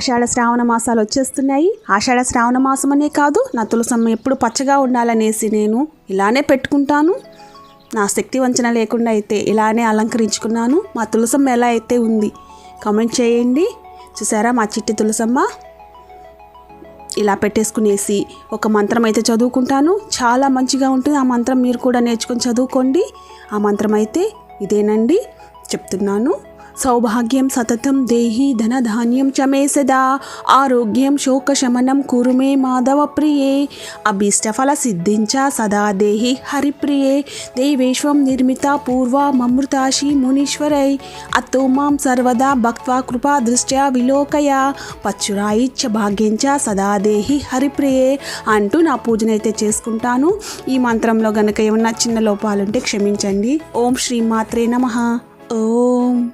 ఆషాఢ శ్రావణ మాసాలు వచ్చేస్తున్నాయి. ఆషాఢ శ్రావణ మాసం అనే కాదు నా తులసమ్మ ఎప్పుడు పచ్చగా ఉండాలనేసి నేను ఇలానే పెట్టుకుంటాను. నా శక్తి వంచన లేకుండా అయితే ఇలానే అలంకరించుకున్నాను. మా తులసమ్మ ఎలా అయితే ఉంది కామెంట్ చేయండి. చూసారా మా చిట్టి తులసమ్మ ఇలా పెట్టేసుకునేసి ఒక మంత్రం అయితే చదువుకుంటాను. చాలా మంచిగా ఉంటుంది. ఆ మంత్రం మీరు కూడా నేర్చుకొని చదువుకోండి. ఆ మంత్రం అయితే ఇదేనండి. చెప్తున్నాను. సౌభాగ్యం సతతం దేహి ధనధాన్యం చమే సదా. ఆరోగ్యం శోకశమనం కురుమే మాధవ ప్రియే. అభీష్టఫల సిద్ధించ సదా దేహి హరిప్రియే. దేవేశ్వం నిర్మిత పూర్వ మమృతాశి మునీశ్వరై. అత్తో మాం సర్వదా భక్త్వా కృపా దృష్ట్యా విలోకయ. పచ్చురాయిచ్చ భాగ్యంచ సదా దేహి హరిప్రియే. అంటూ నా పూజనైతే చేసుకుంటాను. ఈ మంత్రంలో గనక ఏమన్నా చిన్న లోపాలుంటే క్షమించండి. ఓం శ్రీమాత్రే నమ. ఓం.